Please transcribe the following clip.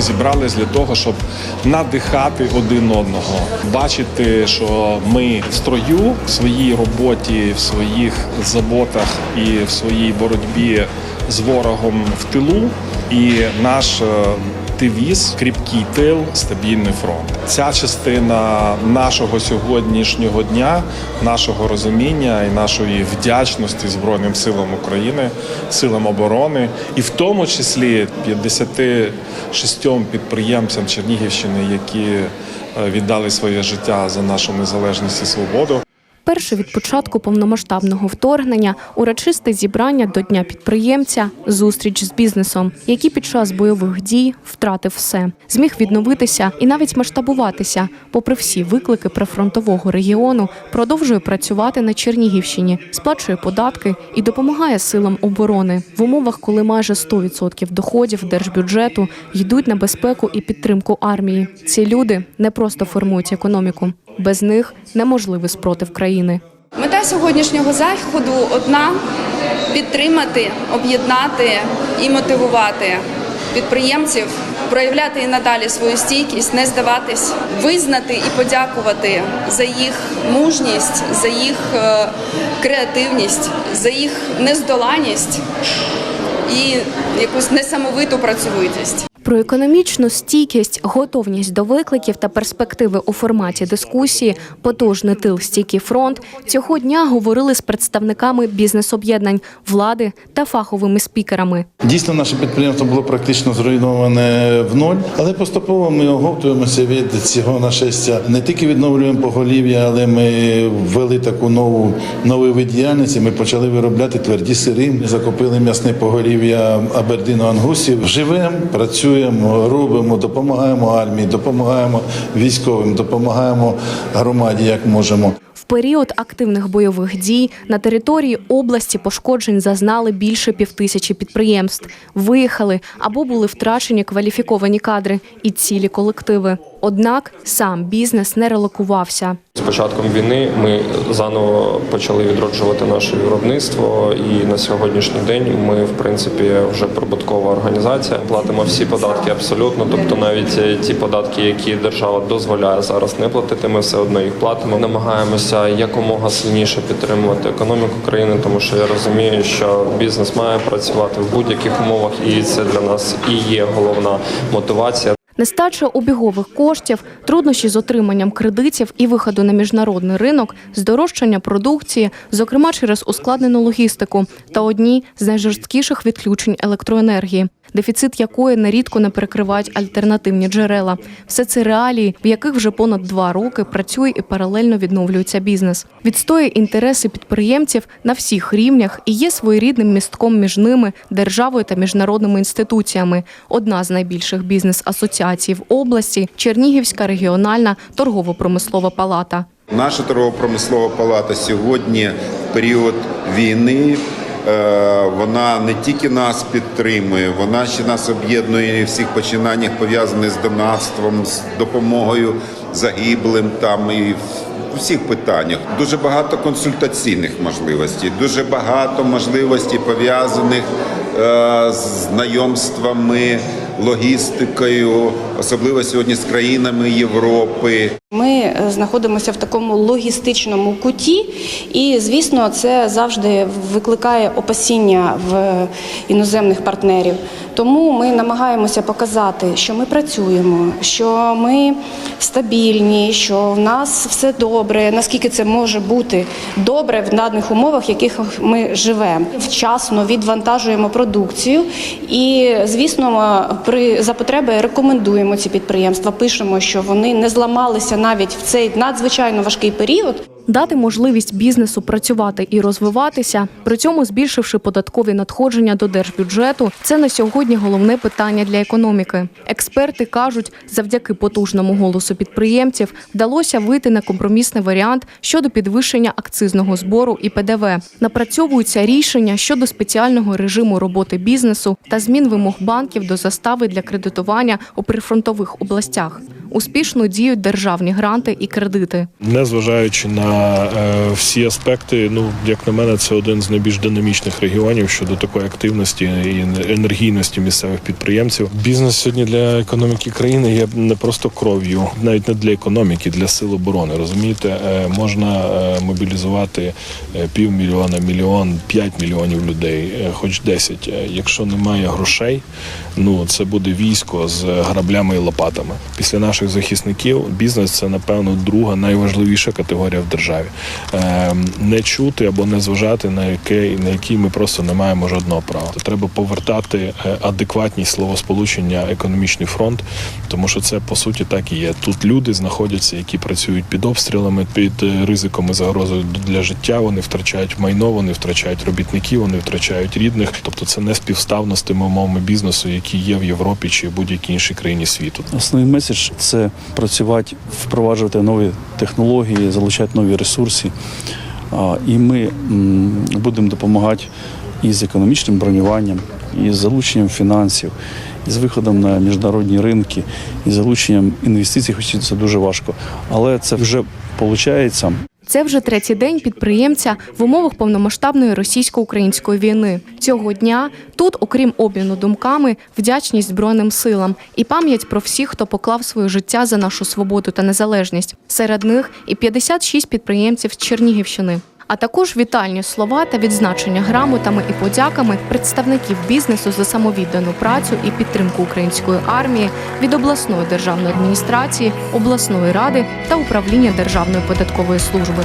ми зібрались для того, щоб надихати один одного, бачити, що ми в строю в своїй роботі, в своїх заботах і в своїй боротьбі з ворогом в тилу, і наш е, девіз кріпкий тил, стабільний фронт. Ця частина нашого сьогоднішнього дня, нашого розуміння і нашої вдячності Збройним силам України, силам оборони, і в тому числі 56 підприємцям Чернігівщини, які е, віддали своє життя за нашу незалежність і свободу. Перше від початку повномасштабного вторгнення урочисте зібрання до Дня підприємця, зустріч з бізнесом, який під час бойових дій втратив все, зміг відновитися і навіть масштабуватися. Попри всі виклики прифронтового регіону, продовжує працювати на Чернігівщині, сплачує податки і допомагає силам оборони в умовах, коли майже 100% доходів держбюджету йдуть на безпеку і підтримку армії. Ці люди не просто формують економіку. Без них неможливий спротив країни. Мета сьогоднішнього заходу одна підтримати, об'єднати і мотивувати підприємців, проявляти і надалі свою стійкість, не здаватись, визнати і подякувати за їх мужність, за їх е, креативність, за їх нездоланість і якусь несамовиту працьовитість. Про економічну стійкість, готовність до викликів та перспективи у форматі дискусії, потужний тил, стійкий фронт цього дня говорили з представниками бізнес-об'єднань, влади та фаховими спікерами. Дійсно, наше підприємство було практично зруйноване в ноль, але поступово ми оговтуємося від цього нашестя. Не тільки відновлюємо поголів'я, але ми ввели таку нову новий вид діяльності. Ми почали виробляти тверді сири. Закупили м'ясне поголів'я Абердіну Ангусів. Живемо, працюємо, робимо, допомагаємо армії, допомагаємо військовим, допомагаємо громаді, як можемо. В період активних бойових дій на території області пошкоджень зазнали більше півтисячі підприємств. Виїхали або були втрачені кваліфіковані кадри і цілі колективи. Однак сам бізнес не релокувався. З початком війни ми заново почали відроджувати наше виробництво, і на сьогоднішній день ми, в принципі, вже прибуткова організація. Платимо всі податки абсолютно. Тобто, навіть е, ті податки, які держава дозволяє зараз не платити, ми все одно їх платимо. Намагаємося якомога сильніше підтримувати економіку країни, тому що я розумію, що бізнес має працювати в будь-яких умовах, і це для нас і є головна мотивація. Нестача обігових коштів, труднощі з отриманням кредитів і виходу на міжнародний ринок, здорожчання продукції, зокрема через ускладнену логістику та одні з найжорсткіших відключень електроенергії, дефіцит якої нерідко не перекривають альтернативні джерела. Все це реалії, в яких вже понад два роки працює і паралельно відновлюється бізнес. Відстоює інтереси підприємців на всіх рівнях і є своєрідним містком між ними, державою та міжнародними інституціями. Одна з найбільших бізнес-асоціацій в області Чернігівська регіональна торгово-промислова палата. Наша торгово-промислова палата сьогодні, в період війни, е, вона не тільки нас підтримує, вона ще нас об'єднує в всіх починаннях, пов'язаних з донатством, з допомогою загиблим там і в усіх питаннях. Дуже багато консультаційних можливостей, дуже багато можливостей пов'язаних е, з знайомствами, логістикою, особливо сьогодні з країнами Європи. Ми е, знаходимося в такому логістичному куті, і звісно, це завжди викликає опасіння в іноземних партнерів. Тому ми намагаємося показати, що ми працюємо, що ми стабільні, що в нас все добре, наскільки це може бути добре в даних умовах, в яких ми живемо. Вчасно відвантажуємо продукцію, і звісно, при за потреби рекомендуємо ці підприємства. Пишемо, що вони не зламалися навіть в цей надзвичайно важкий період. Дати можливість бізнесу працювати і розвиватися, при цьому збільшивши податкові надходження до держбюджету, це на сьогодні головне питання для економіки. Експерти кажуть, завдяки потужному голосу підприємців вдалося вийти на компромісний варіант щодо підвищення акцизного збору і ПДВ. Напрацьовуються рішення щодо спеціального режиму роботи бізнесу та змін вимог банків до застави для кредитування у прифронтових областях. Успішно діють державні гранти і кредити. Незважаючи на е, всі аспекти, ну як на мене, це один з найбільш динамічних регіонів щодо такої активності і енергійності місцевих підприємців. Бізнес сьогодні для економіки країни є не просто кров'ю, навіть не для економіки, для сил оборони. Розумієте, Е, можна е, мобілізувати е, півмільйона, мільйон, п'ять мільйонів людей, е, хоч 10. Е, Якщо немає грошей, ну це буде військо з граблями і лопатами. Після наших захисників бізнес це напевно друга найважливіша категорія в державі. Е, не чути або не зважати на яке на який ми просто не маємо жодного права. Треба повертати е, адекватність словосполучення економічний фронт, тому що це по суті так і є. Тут люди знаходяться, які працюють під обстрілами, під е, ризиком і загрозою для життя. Вони втрачають майно, вони втрачають робітників, вони втрачають рідних. Тобто це не співставно з тими умовами бізнесу, які є в Європі чи будь-якій іншій країні світу. Основний меседж це працювати, впроваджувати нові технології, залучати нові ресурси. І ми будемо допомагати і з економічним бронюванням, і з залученням фінансів, і з виходом на міжнародні ринки, і залученням інвестицій, хоч це дуже важко. Але це вже виходить. Це вже третій день підприємця в умовах повномасштабної російсько-української війни. Цього дня тут, окрім обміну думками, вдячність збройним силам і пам'ять про всіх, хто поклав своє життя за нашу свободу та незалежність. Серед них і 56 підприємців з Чернігівщини. А також вітальні слова та відзначення грамотами і подяками представників бізнесу за самовіддану працю і підтримку української армії від обласної державної адміністрації, обласної ради та управління Державної податкової служби.